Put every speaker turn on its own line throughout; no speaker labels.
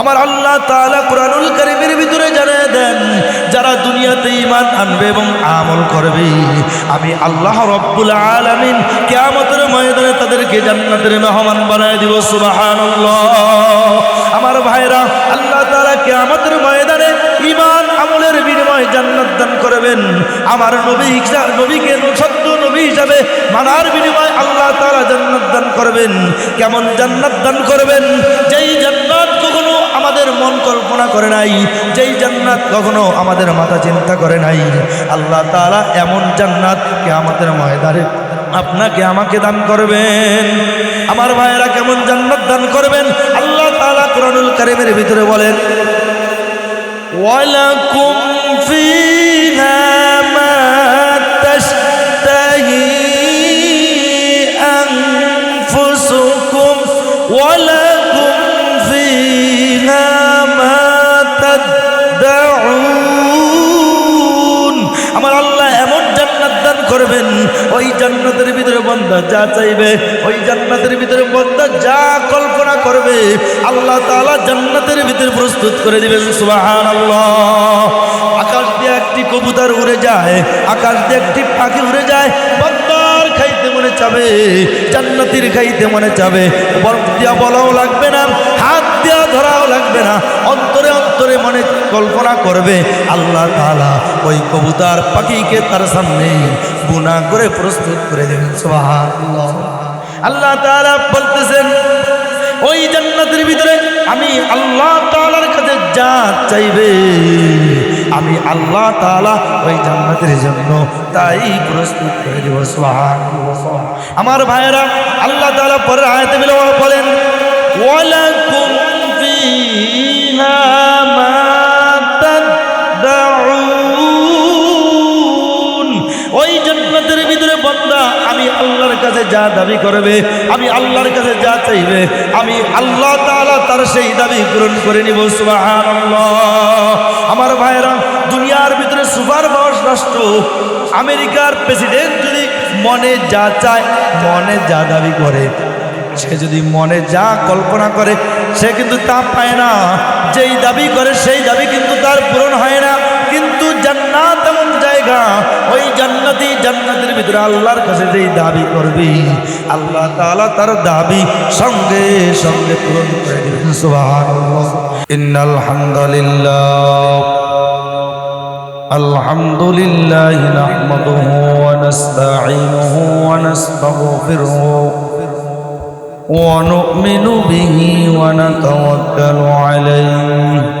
আমার আল্লাহ তাআলা কোরআনুল কারীমের ভিতরে জানিয়ে দেন, যারা দুনিয়াতে ঈমান আনবে এবং আমল করবে, আমি আল্লাহ রব্বুল আলামিন কিয়ামতের ময়দানে তাদেরকে জান্নাতের মেহমান বানায় দিব, সুবহানাল্লাহ। আমার ভাইরা, আল্লাহ তাআলা কিয়ামতের ময়দানে ঈমান আমলের বিনিময়ে জান্নাত দান করবেন। আমার নবী নবীকে সত্য নবী হিসাবে মানার বিনিময়ে আল্লাহ তাআলা জান্নাত দান করবেন। কেমন জান্নাত দান করবেন? যেই কখনো আমাদের মন কল্পনা করে নাই, যেই জান্নাত কখনো আমাদের মাথা চিন্তা করে নাই। আল্লাহ তারা এমন জান্নাত কে আমাদের ময়দারে আপনাকে আমাকে দান করবেন। আমার ভাইয়েরা কেমন জান্নাত দান করবেন? আল্লাহ তালা কোরআনুল কারিমের ভিতরে বলেন, ওয়ালাকুম ফি করবেন ওই জান্নাতের ভিতরে বন্দা যা চাইবে, ওই জান্নাতের ভিতরে বন্দা যা কল্পনা করবে, আল্লাহ তাআলা জান্নাতের ভিতরে প্রস্তুত করে দিবেন সুবাহান আকাশ দিয়ে একটি কবুতর উড়ে যায়, আকাশ দিয়ে একটি পাখি উড়ে যায়, বন্দার খাইতে মনে চাবে, জান্নাতির খাইতে মনে চাবে। বরফ দিয়া বলাও লাগবে না, হাত দিয়া ধরাও লাগবে না, অন্তরে অন্তরে মনে কল্পনা করবে, আল্লাহ তাআলা ওই কবুতর পাখিকে তার সামনে বুনা করে প্রস্তুত করে দেবেন আল্লাহ তাআলা বলতেছেন, ওই জান্নাতের ভিতরে আমি আল্লাহ তালার কাছে যা চাইবে, আমি আল্লাহ তালা ওই জান্নাতের জন্য তাই প্রস্তুত করে দেব আমার ভাইয়েরা, আল্লাহ তাআলা পরের আয়াতে বলেন, ওয়ালাকুম ফিহা মা যা দাবি করবে, আমি আল্লাহর কাছে যা চাইবে, আমি আল্লাহ তাআলা তার সেই দাবি পূরণ করে নিব, সুবহানাল্লাহ। আমার ভাইরা দুনিয়ার ভিতরে সুপার পাওয়ার রাষ্ট্র, আমেরিকার প্রেসিডেন্ট যদি মনে যা চায়, মনে যা দাবি করে, সে যদি মনে যা কল্পনা করে, সে কিন্তু তা পায় না। যেই দাবি করে, সেই দাবি কিন্তু তার পূরণ হয় না। কিন্তু জান্নাত জায়গা ওই জান্নাতি জান্নাতের ভিতরে আল্লাহর কাছে যেই দাবি করবি আল্লাহ তাআলা তার দাবি সঙ্গে সঙ্গে পূরণ করে দিবেন সুবহানাল্লাহ ইন্নাল হামদুলিল্লাহ الحمد لله نحمده ونستعينه ونستغفره ونؤمن به ونتوكل عليه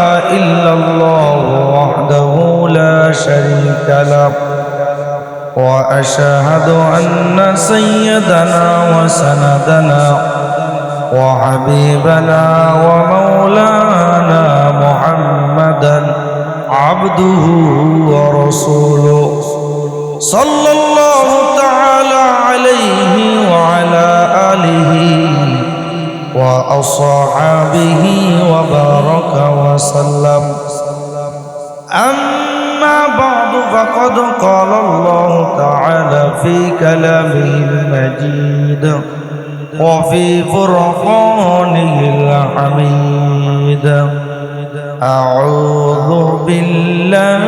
إلا الله وحده لا شريك له وأشهد أن سيدنا وسندنا وحبيبنا ومولانا محمدا عبده ورسوله صلى الله تعالى عليه وعلى آله وأصحابه وبارك وسلم. أما بعد فقد قال الله تعالى في كلامه المجيد وفي فرقانه الحميد. أعوذ بالله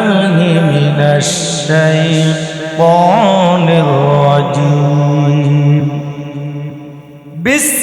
من الشيطان الرجيم. بسم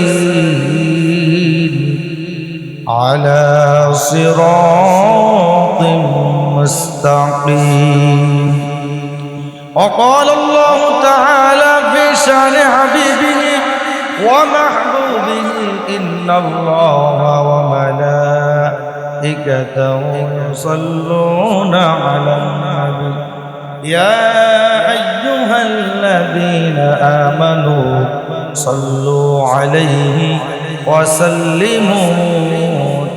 على صراط مستقيم. وقال الله تعالى في شأن حبيبه ومحبوبه إن الله وملائكته يصلون على النبي. يا أيها الذين آمنوا صلوا عليه وسلموا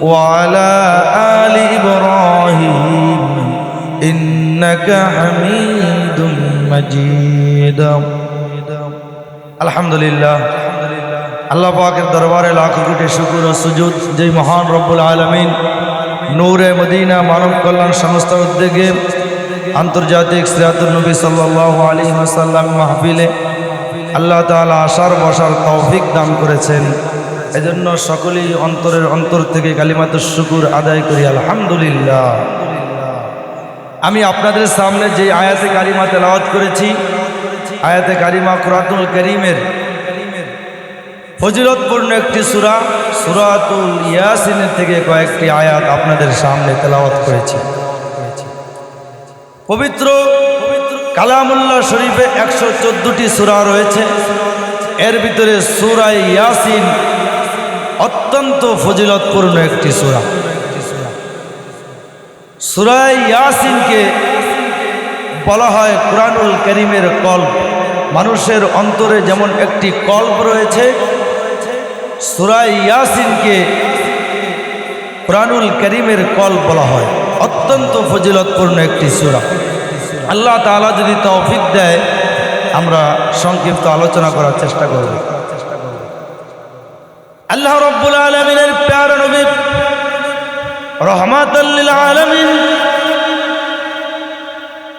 وعلى آل إبراهيم إنك حميد مجيد الحمد لله আল্লাহ পাকের দরবারে লাখো কোটি শুকুর ও সুজুদ যেই মহান রব্বুল আলমিন নূরে মদিনা মানব কল্যাণ সংস্থার উদ্যোগে আন্তর্জাতিক সিরাতুল নবী সাল্লাহ আলী আসাল্লাম মাহফিলে আল্লাহ তাআলা আসার বসার তৌফিক দান করেছেন এজন্য সকলেই অন্তরের অন্তর থেকে কালিমাতুর শুকুর আদায় করি, আলহামদুলিল্লাহ। আমি আপনাদের সামনে যে আয়াতে কারিমা তেলাওয়াত করেছি, আয়াতে কারিমা কুরাতুল করিমের ফজিলতপূর্ণ একটি সুরা, সুরাতুল ইয়াসিনের থেকে কয়েকটি আয়াত আপনাদের সামনে তেলাওয়াত করেছি। পবিত্র কালামুল্লাহ শরীফে একশো চোদ্দটি সুরা রয়েছে। এর ভিতরে সুরাই ইয়াসিন অত্যন্ত ফজিলতপূর্ণ একটি সুরা। সুরাই ইয়াসিনকে বলা হয় কোরআনুল করিমের কল্প। মানুষের অন্তরে যেমন একটি কল্প রয়েছে সুরাই ইয়াসিনকে কোরআনুল করিমের কল্প বলা হয়। অত্যন্ত ফজিলতপূর্ণ একটি সুরা। আল্লাহ তাআলা যদি তৌফিক দেয়, আমরা সংক্ষিপ্ত আলোচনা করার চেষ্টা করব। আল্লাহ রব্বুল আলমিনের প্যার নবী রহমাতাল্লিল আলমিন,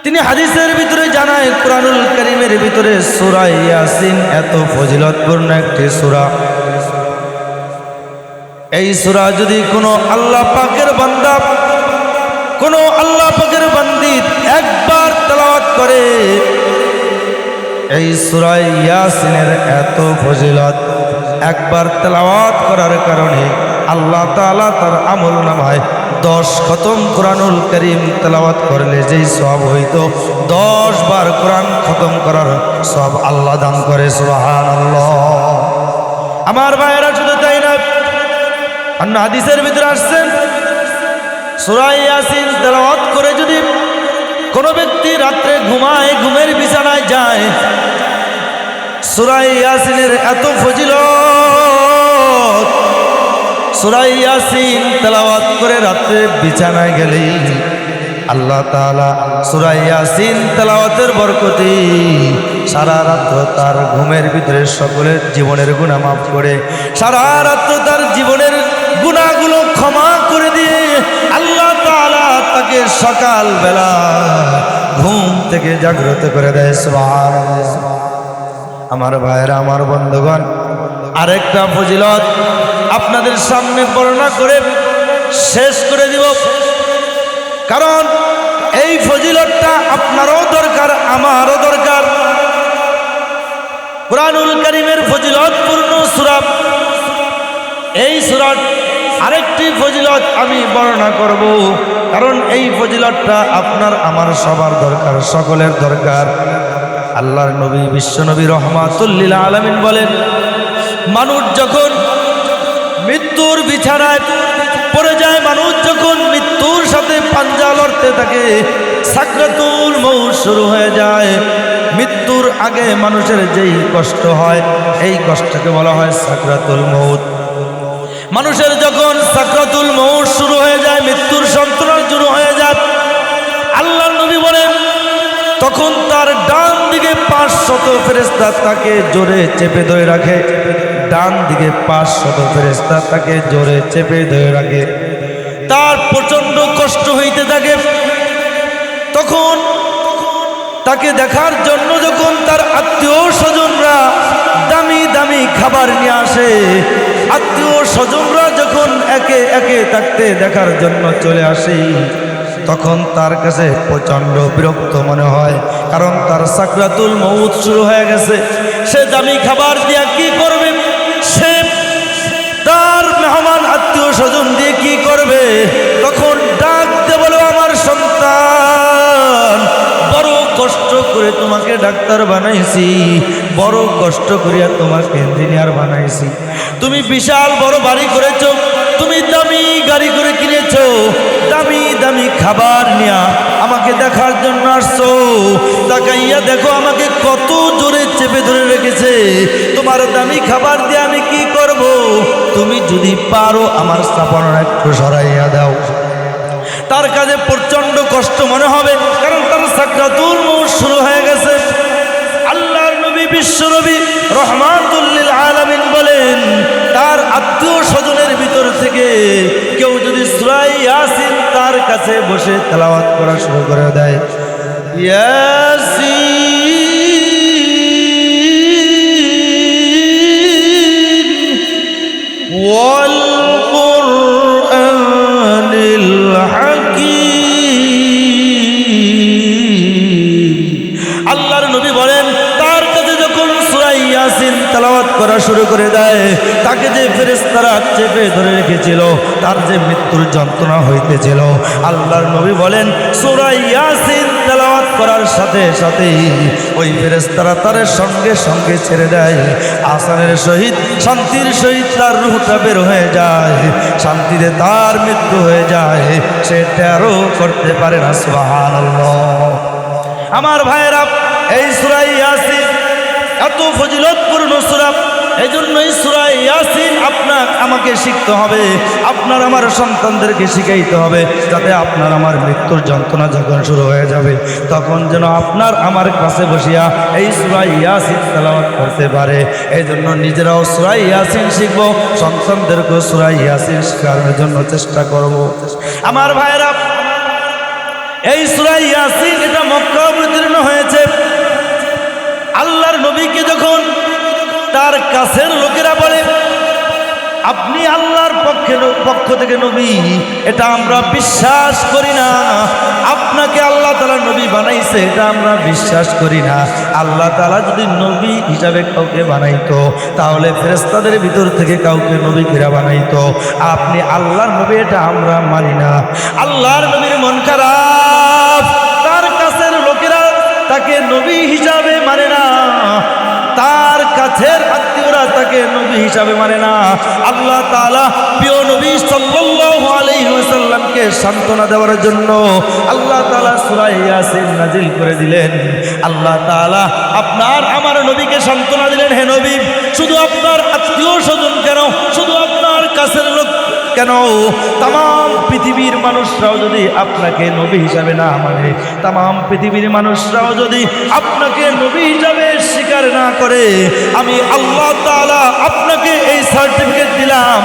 তিনি হাদিসের ভিতরে জানায়, কোরআনুল করিমের ভিতরে সুরা ইয়াসিন এত ফজিলতপূর্ণ একটি সুরা। এই সুরা যদি কোনো আল্লাহ পাকের বান্দা, কোনো আল্লাহ পাকের বান্দিত একবার তেলাওয়াত করে এই সুরা ইয়াসিনের এত ফজিলত। একবার তেলাওয়াত করার কারণে আল্লাহ তাআলা তার আমল নামায় দশ খতম কোরআনুল করিম তেলাওয়াত করলে যেই সব হইতো, দশ বার কোরআন খতম করার সব আল্লাহ দান করে সুবাহান আমার ভাইয়েরা, শুধু তাই না অন্য হাদিসের ভিতরে আসছেন সুরাই ইয়াসিন তেলাওয়াত করে যদি কোনো ব্যক্তি রাত্রে ঘুমায়, ঘুমের বিছানায় যায়। সুরাই ইয়াসিনের এত ফজিল সুরাই ইয়াসিন তেলাওয়াত করে রাত্রে বিছানায় গেলেই আল্লাহ তালা সুরাই ইয়াসিন তেলাওয়াতের বরকতি সারা রাত্র তার ঘুমের ভিতরে সকলের জীবনের গুণা মাফ করে, সারা রাত্র তার জীবনের গুণাগুলো ক্ষমা করে দিয়ে আল্লাহ তাআলা তাকে সকাল বেলা ঘুম থেকে জাগ্রত করে দেয়, সুবহানাল্লাহ। আমার ভাইয়েরা, আমার বন্ধুগণ, আরেকটা ফজিলত আপনাদের সামনে বর্ণনা করে শেষ করে দিব। কারণ এই ফজিলতটা আপনারও দরকার, আমারও দরকার। কোরআনুল করিমের ফজিলতপূর্ণ সুরাব এই সুরাট আরেকটি ফজিলত আমি বর্ণনা করব। কারণ এই ফজিলতটা আপনার, আমার সবার দরকার, সকলের দরকার। আল্লাহর নবী বিশ্বনবী রহমাতুল্লিল আলমিন বলেন, মানুষ যখন মৃত্যুর বিছানায় পড়ে যায়, মানুষ যখন মৃত্যুর সাথে পাঞ্জা লড়তে থাকে, সাকরাতুল মৌত শুরু হয়ে যায়। মৃত্যুর আগে মানুষের যেই কষ্ট হয়, এই কষ্টকে বলা হয় সাকরাতুল মৌত। মানুষের যখন সাকরাতুল মৌত শুরু হয়ে যায়, মৃত্যুর যন্ত্রণা শুরু হয়ে যায় আল্লাহ নবী বলেন, তখন তার ডান দিকে পাঁচ শত ফেরেস্তা তাকে জোরে চেপে ধরে রাখে। ডান দিকে পাঁচ শত ফেরেস্তা তাকে জোরে চেপে ধরে রাখে। তার প্রচণ্ড কষ্ট হইতে থাকে। তখন তাকে দেখার জন্য যখন তার আত্মীয় স্বজনরা দামি দামি খাবার নিয়ে আসে আত্মীয় স্বজনরা যখন একে একে থাকতে দেখার জন্য চলে আসে, তখন তার কাছে প্রচণ্ড বিরক্ত মনে হয়, কারণ তার সাকরাতুল মৌত শুরু হয়ে গেছে। সে দামি খাবার দিয়া কি করবে? সে তার মেহমান আত্মীয় স্বজন দিয়ে কি করবে? তোমাকে ডাক্তার বানাইছি। বড় কষ্ট করিয়া তোমাকে ইঞ্জিনিয়ার বানাইছি। তুমি বিশাল বড় বাড়ি করেছ, তুমি দামি গাড়ি করে কিনেছো, দামি দামি খাবার নিয়া আমাকে দেখার জন্য আসছো। তাকাইয়া দেখো, আমাকে কত জোরে চেপে ধরে রেখেছে। তোমার দামি খাবার দিয়ে আমি কি করব? তুমি যদি পারো আমার স্থাপনা একটু সরাইয়া দাও। তার কাজে প্রচণ্ড কষ্ট মনে হবে, কারণ তার সাকরাতুল মৌত শুরু হয়ে গেছে আল্লাহর নবী বিশ্ব নবী রহমাতুল্লিল আলামিন বলেন তার আত্মীয় স্বজনের ভিতর থেকে কেউ যদি সুরাই ইয়াসিন তার কাছে বসে তেলাওয়াত করা শুরু করে দেয় ইয়াসিন والقرآن তাকে যে ফেরেশতারা চেপে ধরে রেখেছিল, তার যে মৃত্যুর যন্ত্রণা হইতেছিল। আল্লাহর নবী বলেন, সূরা ইয়াসিন তেলাওয়াত করার সাথে সাথেই ওই ফেরেস্তারা তার সঙ্গে সঙ্গে ছেড়ে দেয়। আসানের সহিত, শান্তির সহিত তার রুহটা বের হয়ে যায়। শান্তিতে তার মৃত্যু হয়ে যায়। সে তেরো করতে পারে না, সুবহানাল্লাহ। আমার ভাইয়েরা, এই সুরাই ইয়াসিন এত ফজিলতপূর্ণ সুরা এই জন্যই সুরাই ইয়াসিন আপনার আমাকে শিখতে হবে, আপনার আমার সন্তানদেরকে শিখাইতে হবে, যাতে আপনার আমার মৃত্যুর যন্ত্রণা যখন শুরু হয়ে যাবে, তখন যেন আপনার আমার কাছে বসিয়া এই সুরাই ইয়াসিন তেলাওয়াত করতে পারে। এই জন্য নিজেরাও সুরাই ইয়াসিন শিখব, সন্তানদেরকেও সুরাই ইয়াসিন শেখানোর জন্য চেষ্টা করব। আমার ভাইয়েরা, এই সুরাই ইয়াসিন এটা মক্কা অবতীর্ণ হয়েছে। আল্লাহর নবীকে যখন তার কাছের লোকেরা বলে, আপনি আল্লাহর পক্ষে পক্ষ থেকে নবী, এটা আমরা বিশ্বাস করি না। আপনাকে আল্লাহ তালা নবী বানাইছে, এটা আমরা বিশ্বাস করি না। আল্লাহ তালা যদি নবী হিসাবে কাউকে বানাইতো, তাহলে ফেরেস্তাদের ভিতর থেকে কাউকে নবী ফেরা বানাইতো। আপনি আল্লাহর নবী, এটা আমরা মানি না। আল্লাহর নবীর মন খারাপ। তার কাছের লোকেরা তাকে নবী হিসাবে কাছের আত্মীয়রা তাকে নবী হিসাবে মানে না। আল্লাহ তালা প্রিয় নবী সাল্লাল্লাহু আলাইহি সান্ত্বনা দেওয়ার জন্য আল্লাহ তাআলা সূরা ইয়াসিন নাজিল করে দিলেন। আল্লাহ তাআলা আপনার আমার নবীকে সান্ত্বনা দিলেন, হে নবী। শুধু আপনার আত্মীয় স্বজন কেন? শুধু আপনার কাছের কেন? তাম পৃথিবীর মানুষরাও যদি আপনাকে নবী হিসাবে না মানে তাম পৃথিবীর মানুষরাও যদি আপনাকে নবী হিসাবে স্বীকার না করে, আমি আল্লাহ তাআলা আপনাকে এই সার্টিফিকেট দিলাম।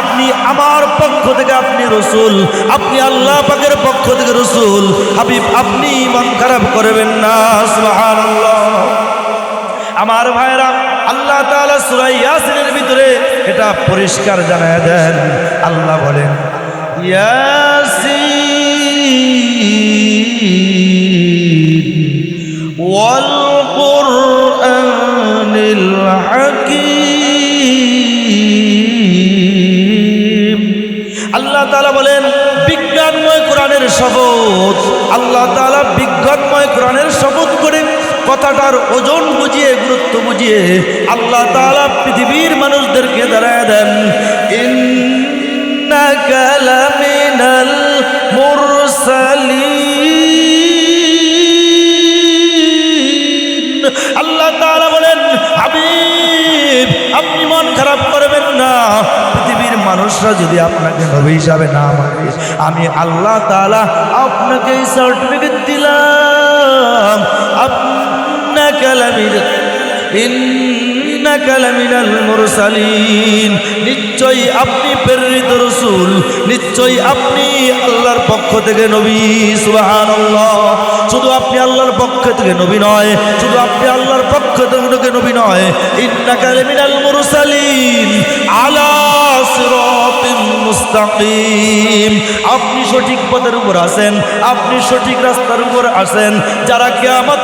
আপনি আমার পক্ষ থেকে আপনি রসুল, আপনি আল্লাহ পাকের পক্ষ থেকে রসুল। হাবিব, আপনি মন খারাপ করবেন না আমার ভাইরা আল্লাহ তাআলা সূরা ইয়াসিনের ভিতরে এটা পরিষ্কার জানায় দেন। আল্লাহ বলেন, ইয়াসিন ওয়াল কুরআনিল হাকীম। আল্লাহ তাআলা বলেন, বিজ্ঞানময় কোরআনের শপথ। আল্লাহ তাআলা বিজ্ঞানময় কোরআনের শপথ করে কথাটার ওজন বুঝিয়ে, গুরুত্ব বুঝিয়ে আল্লাহ তালা পৃথিবীর মানুষদেরকে দাঁড়ায় দেন। আল্লাহ বলেন আপনি মন খারাপ করবেন না। পৃথিবীর মানুষরা যদি আপনাকে নবী হিসাবে না মানে আমি আল্লাহ তাআলা আপনাকে সার্টিফিকেট দিলাম। নিশ্চয়ই আপনি প্রেরিত রসুল। আপনি আল্লাহর পক্ষ থেকে নবী, সুবহানাল্লাহ। শুধু আপনি আল্লাহর পক্ষ থেকে নবী নয়, শুধু আপনি আল্লাহর পক্ষ থেকে নবী নয়। ইন্নাকা লামিনাল মুরসালিন আলা আপনি সঠিক পথের উপর আছেন, আপনি সঠিক রাস্তার উপর আছেন। যারা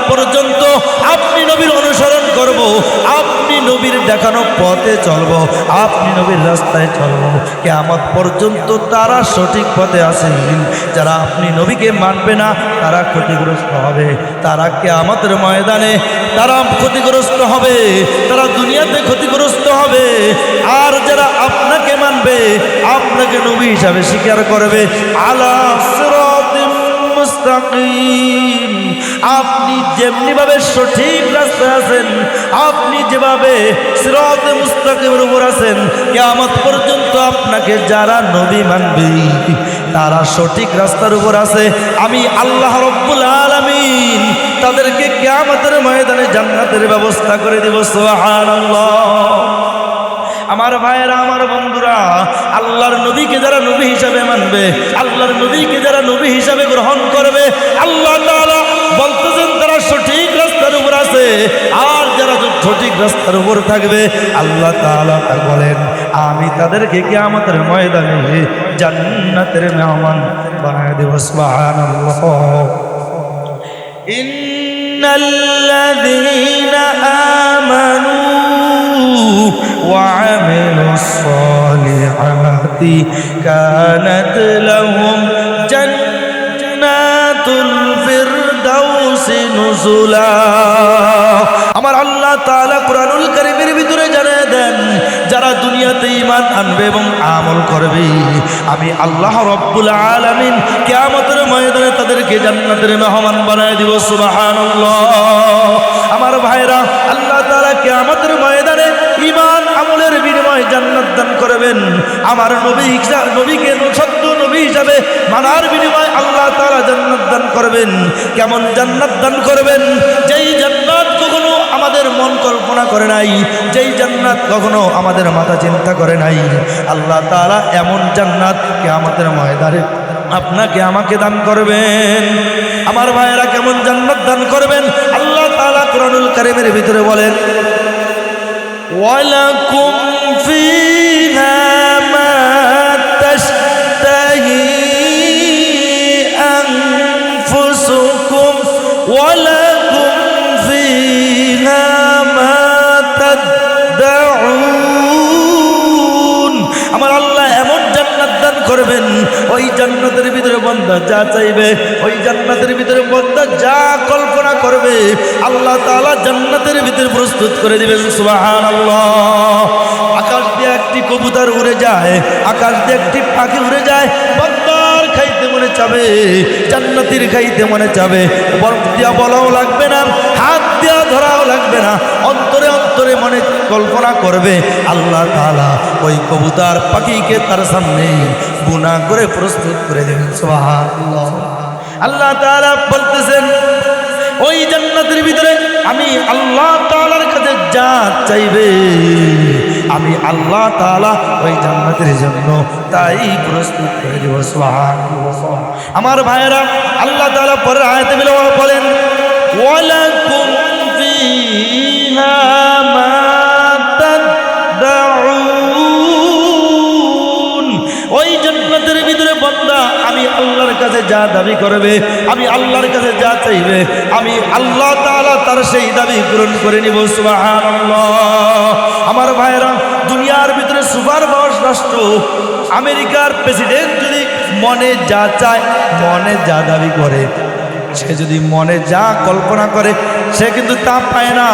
পর্যন্ত আপনি নবীর অনুসরণ করব, আপনি নবীর দেখানো পথে চলব, আপনি নবীর রাস্তায় চলব। পর্যন্ত তারা সঠিক পথে আছেন। যারা আপনি নবীকে মানবে না, তারা ক্ষতিগ্রস্ত হবে। তারা কিয়ামতের ময়দানে তারা ক্ষতিগ্রস্ত হবে, তারা দুনিয়াতে ক্ষতিগ্রস্ত হবে। আর যারা আপনাকে মানবে আপনাকে নবী হিসাবে স্বীকার করবে। মুস্তাকিম। আপনি যেমনি ভাবে সঠিক রাস্তায় আছেন, আপনি যেভাবে সিরাত মুস্তাকিমের উপর আছেন, কিয়ামত পর্যন্ত আপনাকে যারা নবী মানবে, তারা সঠিক রাস্তার উপর আছে। আমি আল্লাহ রব্বুল আলামিন তাদেরকে কিয়ামতের ময়দানে জান্নাতের ব্যবস্থা করে দেব, সুবহানাল্লাহ। আমার ভাইয়েরা, আমার বন্ধুরা, আল্লাহর নবীকে যারা নবী হিসাবে মানবে, আল্লাহর নবীকে যারা নবী হিসাবে গ্রহণ করবে, আল্লাহ বলতেছেন তারা সঠিক রাস্তার উপর আছে আর যারা সঠিক রাস্তার উপর থাকবে, আল্লাহ বলেন, আমি তাদেরকে কি আমাদের ময়দানে জান্নাতের মেহমান বানায় দেব, সুবহানাল্লাহ। আমানু وعملوا الصالحات كانت لهم جنات الفردوس نزلا আমার আল্লাহ তাআলা কোরআনুল কারীমের ভিতরে জানিয়ে দেন যারা দুনিয়াতে ঈমান আনবে এবং আমল করবে আমি আল্লাহ রব্বুল আলামিন কিয়ামতের ময়দানে তাদেরকে জান্নাতের মেহমান বানায় দিব সুবহানাল্লাহ আমার ভাইরা আল্লাহ তাআলা কিয়ামতের ময়দানে ঈমান আমলের বিনিময়ে জান্নাত দান করবেন। আমার নবী নবীকে সত্য নবী হিসাবে মানার বিনিময়ে আল্লাহ তারা জান্নাত দান করবেন। কেমন জান্নাত দান করবেন? যেই জান্নাত কখনো আমাদের মন কল্পনা করে নাই, যেই জান্নাত কখনো আমাদের মাথা চিন্তা করে নাই। আল্লাহ তারা এমন জান্নাত কে আমাদের ময়দানে আপনাকে আমাকে দান করবেন। আমার ভাইয়েরা কেমন জান্নাত দান করবেন? আল্লাহ তালা কোরআনুল কারীমের ভিতরে বলেন ولكم فيه করবেন। ওই জান্নাতের ভিতরে বন্দা যা চাইবে, ওই জান্নাতের ভিতরে বন্দা যা কল্পনা করবে, আল্লাহ তাআলা জান্নাতের ভিতরে প্রস্তুত করে দিবেন, সুবহানাল্লাহ। আকাশ দিয়ে একটি কবুতর উড়ে যায়, আকাশ দিয়ে একটি পাখি উড়ে যায়, বন্দার খাইতে মনে চাবে, জান্নাতির খাইতে মনে চাবে। বরফ দিয়া বলাও লাগবে না, হাত দিয়া ধরাও লাগবে না, অন্তরে অন্তরে মনে কল্পনা করবে, আল্লাহ তাআলা ওই কবুতার পাখিকে তার সামনে বুনা করে প্রস্তুত করে দেবেন আল্লাহ তাআলা বলতেছেন, ওই জান্নাতের ভিতরে আমি আল্লাহ তালার কাছে যা চাইবে, আমি আল্লাহ তাআলা ওই জান্নাতের জন্য তাই প্রস্তুত করে দেব আমার ভাইয়েরা, আল্লাহ তাআলা পরের আয়াতে বলেন, ওয়ালাকুম ফিহা মা তাদউন ওই ভিতরে বন্দা, আমি আল্লাহর কাছে যা দাবি করবে, আমি আল্লাহর কাছে যা চাইবে, আমি আল্লাহ তাআলা তার সেই দাবি পূরণ করে নিব, সুবহানাল্লাহ। আমার ভাইরা দুনিয়ার ভিতরে সুপার পাওয়ার রাষ্ট্র, আমেরিকার প্রেসিডেন্ট যদি মনে যা চায়, মনে যা দাবি করে সে যদি মনে যা কল্পনা করে, সে কিন্তু তা পায় না।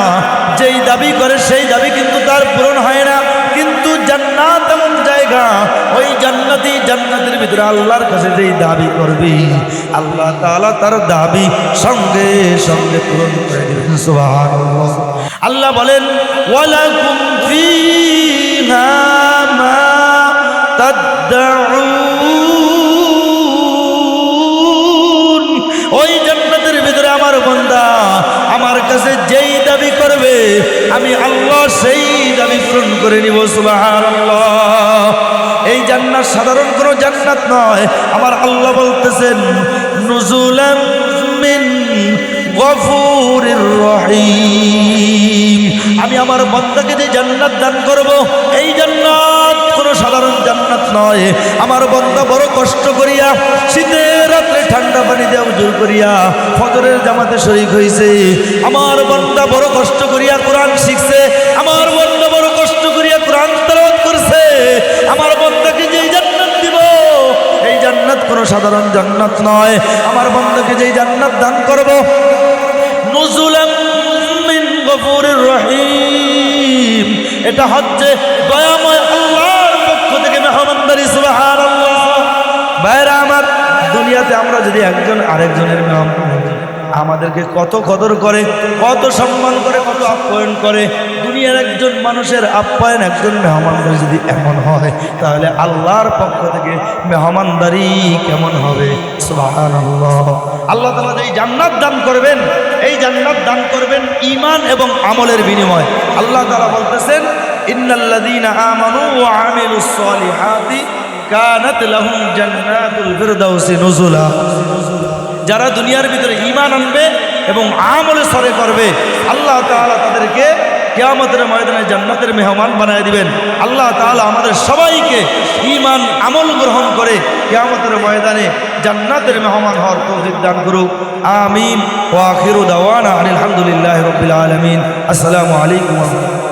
যেই দাবি করে, সেই দাবি কিন্তু তার পূরণ হয় না। কিন্তু জান্নাত এমন জায়গা, ওই জান্নাতি জান্নাতের ভিতরে আল্লাহর কাছে যেই দাবি করবি, আল্লাহ তাআলা তার দাবি সঙ্গে সঙ্গে পূরণ করে দেবেন আল্লাহ বলেন, ওয়ালাকুম ফিহা মা তাদউন বন্দা, আমার কাছে যেই দাবি করবে, আমি আল্লাহ সেই দাবি পূরণ করে নিব, সুবহানাল্লাহ। এই জান্নাত সাধারণ কোনো জান্নাত নয়। আমার আল্লাহ বলতেছেন রহিম। আমি আমার বন্দাকে যে জান্নাত দান করব, এই জান্নাত কোনো সাধারণ জান্নাত নয়। আমার বন্দা বড় কষ্ট করিয়া, শীতের রাত্রে ঠান্ডা পানি দেওয়া জোর করিয়া ফজরের জামাতে শরিক হয়েছে আমার বন্দা বড় কষ্ট করিয়া কোরআন শিখছে। আমার বন্দা বড় কষ্ট করিয়া কোরআন তেলাওয়াত করছে। আমার বন্দাকে যেই জান্নাত দিব, এই জান্নাত কোনো সাধারণ জান্নাত নয়। আমার বন্দাকে যেই জান্নাত দান করব, নুজুলাম এটা হচ্ছে দয়াময় মেহমানদারি সুবহানাল্লাহ। ভাইরা আমার দুনিয়াতে আমরা যদি একজন আরেকজনের হই, আমাদেরকে কত কদর করে কত সম্মান করে কত আপ্যায়ন করে দুনিয়ার একজন মানুষের আপ্যায়ন একজন মেহমানদারি যদি এমন হয় তাহলে আল্লাহর পক্ষ থেকে মেহমানদারি কেমন হবে? আল্লাহ তালা যেই জান্নাত দান করবেন এই জান্নাত দান করবেন ঈমান এবং আমলের বিনিময়। আল্লাহ তালা বলতেছেন আমানু যারা দুনিয়ার ভিতরে ঈমান আনবে এবং আমলে সরে করবে আল্লাহ তাআলা তাদেরকে কেয়ামতের ময়দানে জান্নাতের মেহমান বানায় দিবেন। আল্লাহ তাআলা আমাদের সবাইকে ঈমান আমল গ্রহণ করে কেয়ামতের ময়দানে জান্নাতের মেহমান হওয়ার তৌফিক দান করুক। আমিন। ওয়া আখিরু দাওয়ানা আলহামদুলিল্লাহি রাব্বিল আলামিন। আসসালামু আলাইকুম